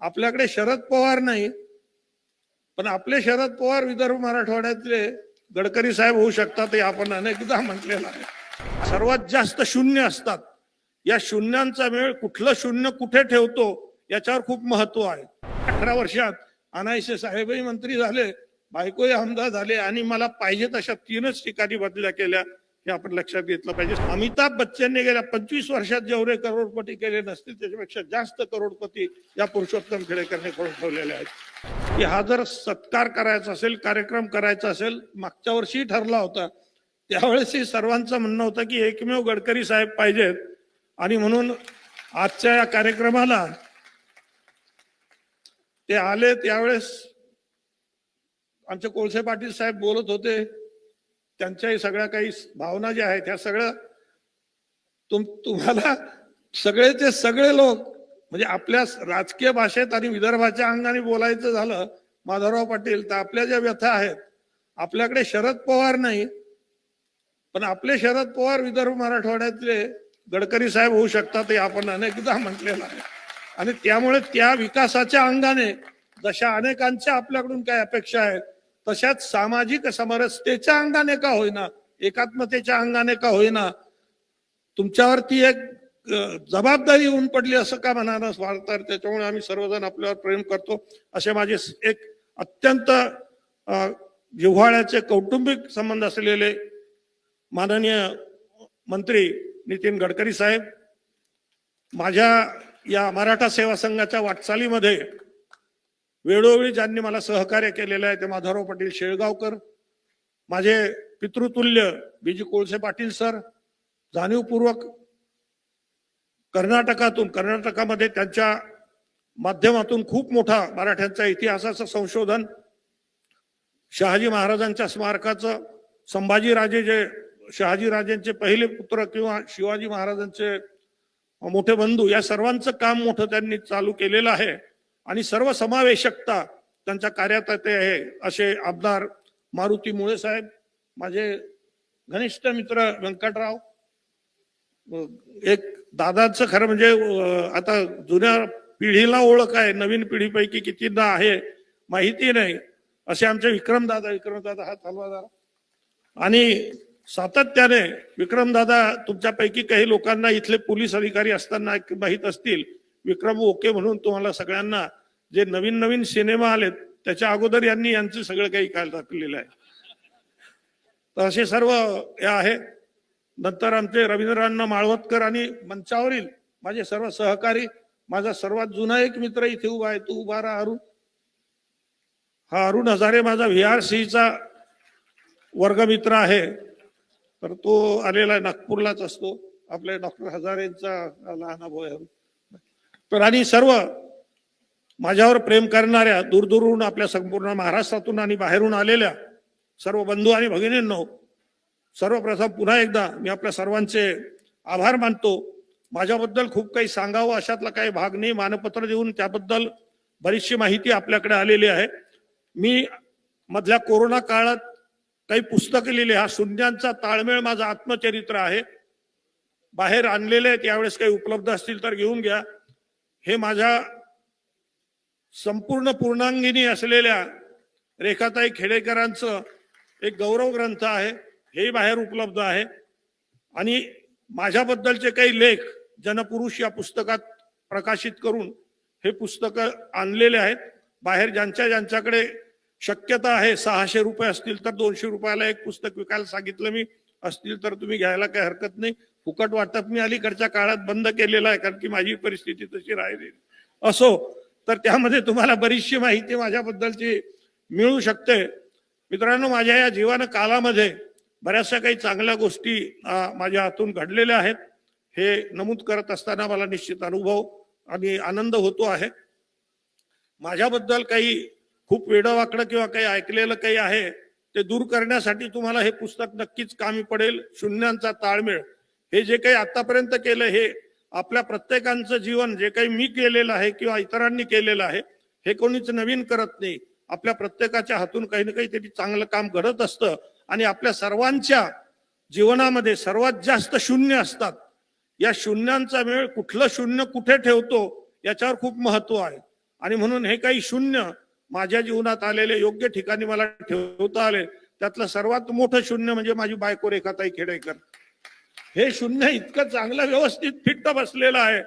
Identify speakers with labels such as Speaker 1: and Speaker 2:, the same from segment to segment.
Speaker 1: आपल्याकडे शरद पवार नाही पण आपले शरद पवार विदर्भ मराठवाड्यातले गडकरी साहेब होऊ शकतात हे आपण अनेकदा म्हटलेलं आहे. सर्वात जास्त शून्य असतात. या शून्यांचा वेळ कुठलं शून्य कुठे ठेवतो याच्यावर खूप महत्त्व आहे. अठरा वर्षात अनायसे साहेबही मंत्री झाले बायकोही आमदार झाले आणि मला पाहिजे तशा तीनच ठिकाणी बदल्या केल्या. हे आपण लक्षात घेतलं पाहिजे. अमिताभ बच्चनने गेल्या पंचवीस वर्षात जेवढे करोडपती केले नसतील त्याच्यापेक्षा जास्त करोडपती या पुरुषोत्तम खेडेकरने करून ठेवलेले आहेत. की हा जर सत्कार करायचा असेल कार्यक्रम करायचा असेल मागच्या वर्षी ठरला होता. त्यावेळेसही सर्वांचं म्हणणं होतं की एकमेव गडकरी साहेब पाहिजेत. आणि म्हणून आजच्या या कार्यक्रमाला ते आले. त्यावेळेस आमचे कोळसे पाटील साहेब बोलत होते. त्यांच्याही सगळ्या काही भावना ज्या आहेत ह्या सगळ्या तुम तुम्हाला सगळेचे सगळे लोक म्हणजे आपल्या राजकीय भाषेत आणि विदर्भाच्या अंगाने बोलायचं झालं माधवराव पाटील तर आपल्या ज्या व्यथा आहेत आपल्याकडे शरद पवार नाही पण आपले शरद पवार विदर्भ मराठवाड्यातले गडकरी साहेब होऊ शकतात हे आपण अनेकदा म्हटलेलं आहे. आणि त्यामुळे त्या विकासाच्या अंगाने जशा अनेकांच्या आपल्याकडून काय अपेक्षा आहेत तशाच सामाजिक समरसतेच्या अंगाने का होईना एकात्मतेच्या अंगाने का होईना तुमच्यावरती एक जबाबदारी येऊन पडली असं का म्हणाला स्वार्थ त्याच्यामुळे आम्ही सर्वजण आपल्यावर प्रेम करतो. असे माझे एक अत्यंत जिव्हाळ्याचे कौटुंबिक संबंध असलेले माननीय मंत्री नितीन गडकरी साहेब माझ्या या मराठा सेवा संघाच्या वाटचालीमध्ये वेळोवेळी ज्यांनी मला सहकार्य केलेलं आहे ते माधवराव पाटील शेळगावकर माझे पितृतुल्य B G Kolse Patil sir जाणीवपूर्वक कर्नाटकातून कर्नाटकामध्ये त्यांच्या माध्यमातून खूप मोठा मराठ्यांचा इतिहासाचं संशोधन शहाजी महाराजांच्या स्मारकाचं संभाजीराजे जे शहाजीराजेंचे पहिले पुत्र किंवा शिवाजी महाराजांचे मोठे बंधू या सर्वांचं काम मोठं त्यांनी चालू केलेलं आहे. आणि सर्व समावेशकता त्यांच्या कार्यात ते आहे असे आमदार मारुती मुळे साहेब माझे घनिष्ठ मित्र व्यंकटराव एक दादांचं खरं म्हणजे आता जुन्या पिढीला ओळख आहे नवीन पिढीपैकी कितीदा आहे माहिती नाही. असे आमचे विक्रमदादा विक्रमदादा हा चालवा आणि सातत्याने विक्रमदादा तुमच्यापैकी काही लोकांना इथले पोलीस अधिकारी असताना माहीत असतील विक्रम ओके म्हणून तुम्हाला सगळ्यांना जे नवीन नवीन सिनेमा आलेत त्याच्या अगोदर यांनी यांचं सगळं काही काय दाखवलेलं आहे. तर असे सर्व हे आहे. नंतर आमचे रवींद्रांना माळवतकर आणि मंचावरील माझे सर्व सहकारी माझा सर्वात जुना एक मित्र इथे उभा आहे तू उभा राहा अरुण. हा अरुण हजारे माझा व्ही आर चा वर्गमित्र आहे. तर तो आलेला आहे नागपूरलाच असतो. आपल्या डॉक्टर हजारेंचा लहान भाऊ आहे तर आणि सर्व माझ्यावर प्रेम करणाऱ्या दूरदूरहून आपल्या संपूर्ण महाराष्ट्रातून आणि बाहेरून आलेल्या सर्व बंधू आणि भगिनींनो सर्वप्रथम पुन्हा एकदा मी आपल्या सर्वांचे आभार मानतो. माझ्याबद्दल खूप काही सांगावं अशातला काही भाग नाही. मानपत्र देऊन त्याबद्दल बरीचशी माहिती आपल्याकडे आलेली आहे. मी मधल्या कोरोना काळात काही पुस्तकं लिहिली हा शून्यांचा ताळमेळ माझं आत्मचरित्र आहे. बाहेर आणलेले आहेत यावेळेस काही उपलब्ध असतील तर घेऊन घ्या. हे माझ्या संपूर्ण पूर्णांगिनी असलेल्या रेखाताई खेडेकरांचं एक गौरव ग्रंथ आहे. हेही बाहेर उपलब्ध आहे. आणि माझ्याबद्दलचे काही लेख जनपुरुष या पुस्तकात प्रकाशित करून हे पुस्तकं आणलेले आहेत. बाहेर ज्यांच्या ज्यांच्याकडे शक्यता आहे सहाशे रुपये असतील तर दोनशे रुपयाला एक पुस्तक विकायला सांगितलं मी. असतील तर तुम्ही घ्यायला काही हरकत नाही. फुकट वाटप मी अलीकडच्या काळात बंद केलेलं आहे कारण की माझी परिस्थिती तशी राहिली असो तर त्यामध्ये तुम्हाला बरीचशी माहिती माझ्याबद्दलची मिळू शकते. मित्रांनो माझ्या या जीवन कालामध्ये बऱ्याचशा काही चांगल्या गोष्टी माझ्या हातून घडलेल्या आहेत. हे नमूद करत असताना मला निश्चित अनुभव आणि आनंद होतो आहे. माझ्याबद्दल काही खूप वेडवाकडं किंवा काही ऐकलेलं काही आहे ते दूर करण्यासाठी तुम्हाला हे पुस्तक नक्कीच कामी पडेल. शून्यांचा ताळमेळ. हे जे काही आतापर्यंत केलं हे आपल्या प्रत्येकांचं जीवन जे काही मी केलेलं आहे किंवा इतरांनी केलेलं आहे हे कोणीच नवीन करत नाही. आपल्या प्रत्येकाच्या हातून काही ना काहीतरी चांगलं काम घडत असतं आणि आपल्या सर्वांच्या जीवनामध्ये सर्वात जास्त शून्य असतात. या शून्यांचा वेळ कुठलं शून्य कुठे ठेवतो याच्यावर खूप महत्त्व आहे. आणि म्हणून हे काही शून्य माझ्या जीवनात आलेले योग्य ठिकाणी मला ठेवता आले त्यातलं सर्वात मोठं शून्य म्हणजे माझी बायको रेखाताई खेडेकर. हे शून्य इतकं चांगलं व्यवस्थित फिट्ट बसलेलं आहे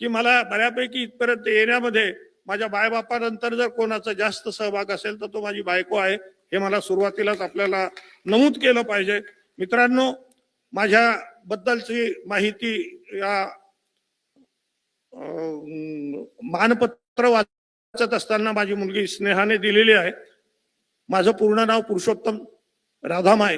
Speaker 1: की मला बऱ्यापैकी इथपर्यंत येण्यामध्ये माझ्या बायबापानंतर जर कोणाचा जास्त सहभाग असेल तर तो माझी बायको आहे. हे मला सुरुवातीलाच आपल्याला नमूद केलं पाहिजे. मित्रांनो माझ्या बद्दलची माहिती या मानपत्र वाचत असताना माझी मुलगी स्नेहाने दिलेली आहे. माझं पूर्ण नाव पुरुषोत्तम राधामाय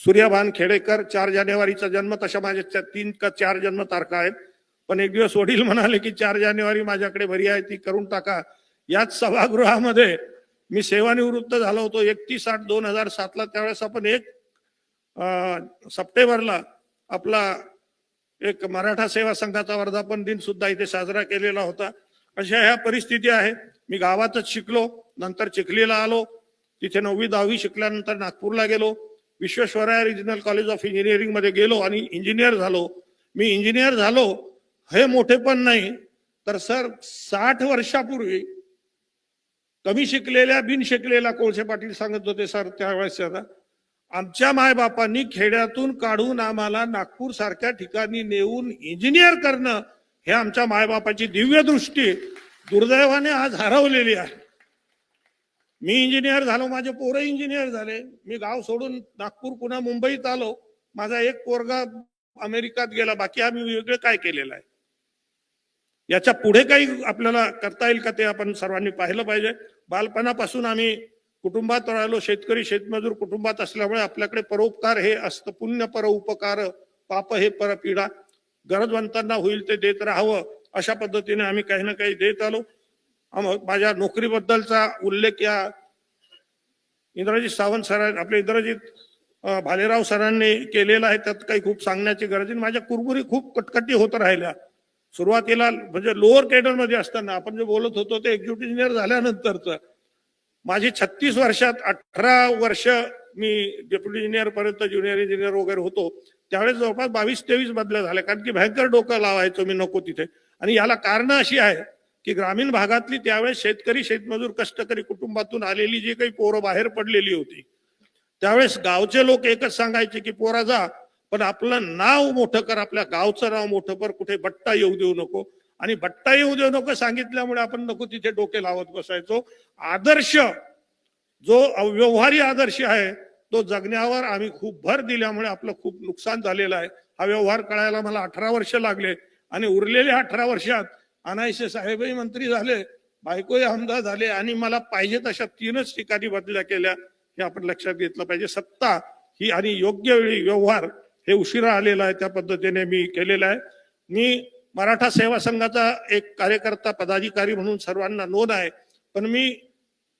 Speaker 1: सूर्यभान खेडेकर चार जानेवारीचा जन्म तशा माझ्या तीन का चार जन्म तारखा आहेत. पण एक दिवस वडील म्हणाले की चार जानेवारी माझ्याकडे भरी आहे ती करून टाका. याच सभागृहामध्ये मी सेवानिवृत्त झालो होतो. एकतीस आठ दोन हजार सातला त्यावेळेस आपण एक सप्टेंबरला आपला एक मराठा सेवा संघाचा वर्धापन दिन सुद्धा इथे साजरा केलेला होता. अशा ह्या परिस्थिती आहे. मी गावातच शिकलो नंतर चिखलीला आलो. तिथे नववी दहावी शिकल्यानंतर नागपूरला गेलो. विश्वेश्वराय रिजनल कॉलेज ऑफ इंजिनिअरिंगमध्ये गेलो आणि इंजिनियर झालो. मी इंजिनियर झालो हे मोठे पण नाही तर सर साठ वर्षापूर्वी कमी शिकलेल्या बिन शिकलेल्या कोळसे पाटील सांगत होते सर त्यावेळेस आमच्या मायबापांनी खेड्यातून काढून आम्हाला नागपूर सारख्या ठिकाणी नेऊन इंजिनियर करणं हे आमच्या मायबापाची दिव्य दृष्टी दुर्दैवाने आज हरवलेली आहे. मी इंजिनियर झालो माझे पोरं इंजिनियर झाले. मी गाव सोडून नागपूर पुन्हा मुंबईत आलो. माझा एक पोरगा अमेरिकात गेला बाकी आम्ही वेगळं काय केलेलं आहे? याच्यापुढे काही आपल्याला करता येईल का ते आपण सर्वांनी पाहिलं पाहिजे. बालपणापासून आम्ही कुटुंबात राहिलो शेतकरी शेतमजूर कुटुंबात असल्यामुळे आपल्याकडे परोपकार हे असतं. पुण्य पर उपकार पाप हे परपीडा. गरजवंतांना होईल ते देत राहावं अशा पद्धतीने आम्ही काही ना काही देत आलो. माझ्या नोकरीबद्दलचा उल्लेख या इंद्रजित सावंत सर आपले इंद्रजित भालेराव सरांनी केलेला आहे. त्यात काही खूप सांगण्याची गरज नाही माझ्या कुरबुरी खूप कटकटी होत राहिल्या. सुरुवातीला म्हणजे लोअर कॅडरमध्ये असताना आपण जे बोलत होतो ते एक्झिक्युटिव्ह इंजिनियर झाल्यानंतरच. माझी छत्तीस वर्षात अठरा वर्ष मी डेप्युटी इंजिनियर पर्यंत ज्युनियर इंजिनियर वगैरे होतो. त्यावेळेस जवळपास बावीस तेवीस बदल्या झाल्या. कारण की भयंकर डोकं लावायचो मी नको तिथे. आणि याला कारण अशी आहे की ग्रामीण भागातली त्यावेळेस शेतकरी शेतमजूर कष्टकरी कुटुंबातून आलेली जी काही पोरं बाहेर पडलेली होती त्यावेळेस गावचे लोक एकच सांगायचे की पोरा जा पण आपलं नाव मोठं कर आपल्या गावचं नाव मोठं कर कुठे बट्टा येऊ देऊ नको. आणि बट्टा येऊ देऊ नको सांगितल्यामुळे आपण नको तिथे डोके लावत बसायचो. आदर्श जो व्यवहारी आदर्श आहे तो जगण्यावर आम्ही खूप भर दिल्यामुळे आपलं खूप नुकसान झालेलं आहे. हा व्यवहार कळायला मला अठरा वर्ष लागले आणि उरलेल्या अठरा वर्षात अनायसे साहेबही मंत्री झाले बायकोही आमदार झाले आणि मला पाहिजे तशा तीनच ठिकाणी बदल्या केल्या हे आपण लक्षात घेतलं पाहिजे. सत्ता ही आणि योग्य वेळी व्यवहार हे उशिरा आलेला आहे त्या पद्धतीने मी केलेला आहे. मी मराठा सेवा संघाचा एक कार्यकर्ता पदाधिकारी म्हणून सर्वांना नोंद आहे पण मी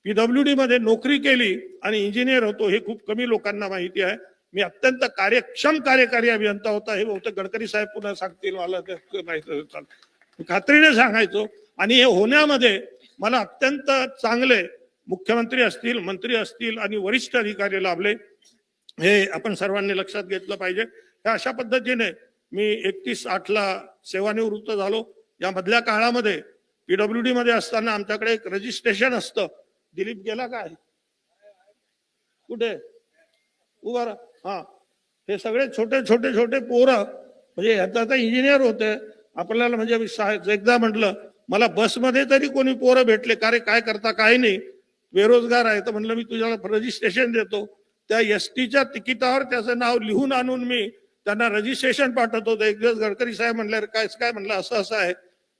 Speaker 1: पीडब्ल्यू डी मध्ये नोकरी केली आणि इंजिनियर होतो हे खूप कमी लोकांना माहिती आहे. मी अत्यंत कार्यक्षम कार्यकारी अभियंता होता हे बहुतेक गडकरी साहेब पुन्हा सांगतील मला माहिती खात्रीने सांगायचो. आणि हे होण्यामध्ये मला अत्यंत चांगले मुख्यमंत्री असतील मंत्री असतील आणि वरिष्ठ अधिकारी लाभले. हे आपण सर्वांनी लक्षात घेतलं पाहिजे. ह्या अशा पद्धतीने मी एकतीस आठला सेवानिवृत्त झालो. या मधल्या काळामध्ये पीडब्ल्यू डी मध्ये असताना आमच्याकडे एक रजिस्ट्रेशन असतं. दिलीप गेला काय कुठे? उभा हा. हे सगळे छोटे छोटे छोटे पोरं म्हणजे ह्याचा आता इंजिनियर होते. आपल्याला म्हणजे मी एकदा म्हटलं मला बसमध्ये तरी कोणी पोरं भेटले का रे काय करता काय नाही. बेरोजगार आहे तर म्हणलं मी तुझ्याला रजिस्ट्रेशन देतो. त्या एस टीच्या तिकिटावर त्याचं नाव लिहून आणून मी त्यांना रजिस्ट्रेशन पाठवत. होतो एक दिवस गडकरी साहेब म्हणले काय काय म्हणलं असं असं आहे.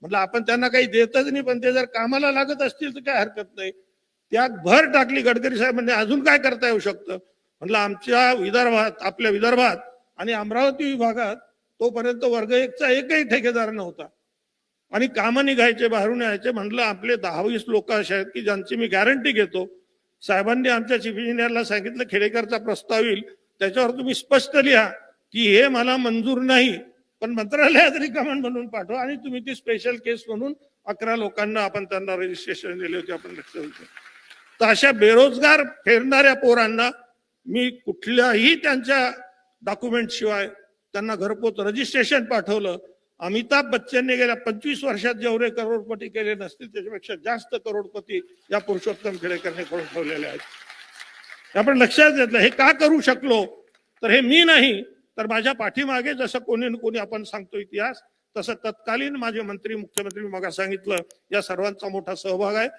Speaker 1: म्हटलं आपण त्यांना काही देतच नाही पण ते जर कामाला लागत असतील तर काय हरकत नाही. त्यात भर टाकली गडकरी साहेब म्हणजे अजून काय करता येऊ शकतं? म्हटलं आमच्या विदर्भात आपल्या विदर्भात आणि अमरावती विभागात तोपर्यंत वर्ग एकचा एकही ठेकेदार नव्हता. आणि कामं निघायचे बाहेरून यायचे म्हटलं आपले दहावीस लोक असे आहेत की ज्यांची मी गॅरंटी घेतो. साहेबांनी आमच्या चीफ इंजिनियरला सांगितलं खेडेकरचा प्रस्ताव येईल. त्याच्यावर तुम्ही स्पष्ट लिहा की हे मला मंजूर नाही. पण मंत्रालयात रिकमेंड म्हणून पाठवा आणि तुम्ही ती स्पेशल केस म्हणून अकरा लोकांना आपण त्यांना रजिस्ट्रेशन दिले होते आपण लक्ष तर अशा बेरोजगार फेरणाऱ्या पोरांना मी कुठल्याही त्यांच्या डॉक्युमेंट शिवाय त्यांना घरपोच रजिस्ट्रेशन पाठवलं. अमिताभ बच्चनने गेल्या पंचवीस वर्षात जेवढे करोडपती केले नसतील त्याच्यापेक्षा जास्त करोडपती या पुरुषोत्तम खेडेकरने करून ठेवलेले आहेत. आपण लक्षात घेतलं हे का करू शकलो? तर हे मी नाही तर माझ्या पाठीमागे जसं कोणी न कोणी आपण सांगतो इतिहास तसं तत्कालीन माझे मंत्री मुख्यमंत्री मग सांगितलं या सर्वांचा मोठा सहभाग आहे.